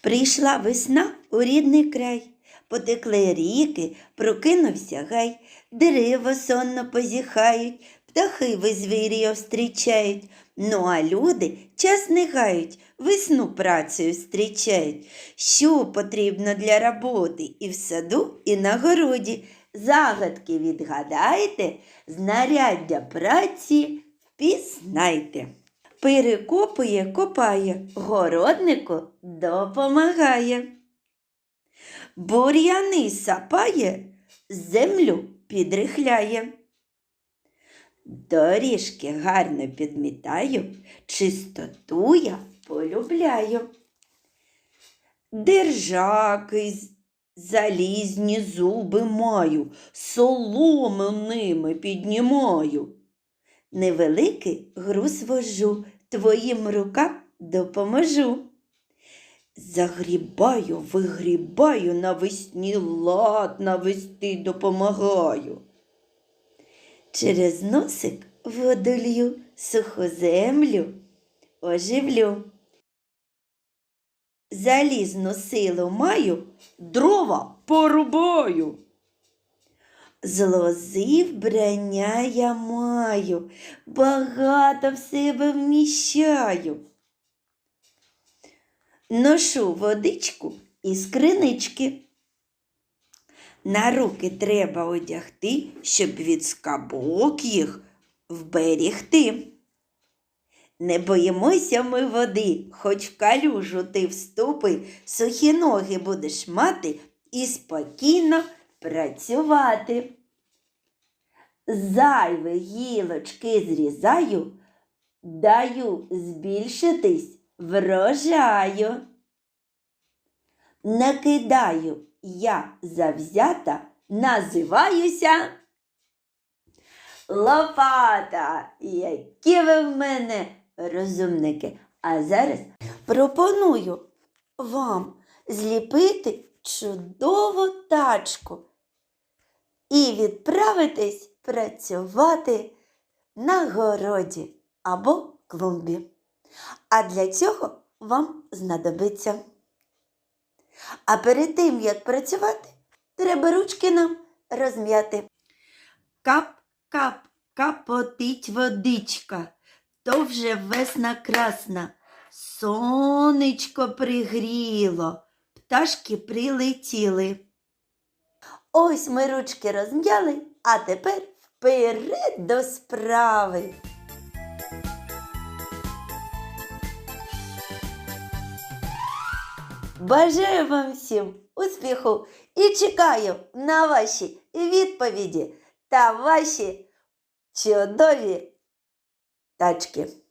Прийшла весна у рідний край, потекли ріки, прокинувся гай, дерева сонно позіхають, птахи визвір'я встрічають. Ну а люди час не гають, весну працею зустрічають. Що потрібно для роботи і в саду, і на городі. Загадки відгадайте, знаряддя праці впізнайте. Перекопує, копає, городнику допомагає. Бур'яни сапає, землю підрихляє. Доріжки гарно підмітаю, чистоту я полюбляю. Держаки залізні зуби маю, солому ними піднімаю. Невеликий груз вожу, твоїм рукам допоможу. Загрібаю, вигрібаю, навесні лад навести допомагаю. Через носик водолью, суху землю оживлю. Залізну силу маю, дрова порубаю. З лози вбрання я маю, багато в себе вміщаю. Ношу водичку із кринички. На руки треба одягти, щоб від скабок їх вберігти. Не боїмося ми води, хоч в калюжу ти вступи, сухі ноги будеш мати і спокійно працювати. Зайві гілочки зрізаю, даю збільшитись врожаю. Накидаю я завзята, називаюся Лопата. Які ви в мене розумники. А зараз пропоную вам зліпити чудову тачку і відправитись працювати на городі або клумбі. А для цього вам знадобиться. А перед тим, як працювати, треба ручки нам розм'яти. Кап-кап, капотить водичка, то вже весна красна. Сонечко пригріло, пташки прилетіли. Ось ми ручки розм'яли, а тепер вперед до справи. Бажаю вам всім успіху і чекаю на ваші відповіді та ваші чудові тачки.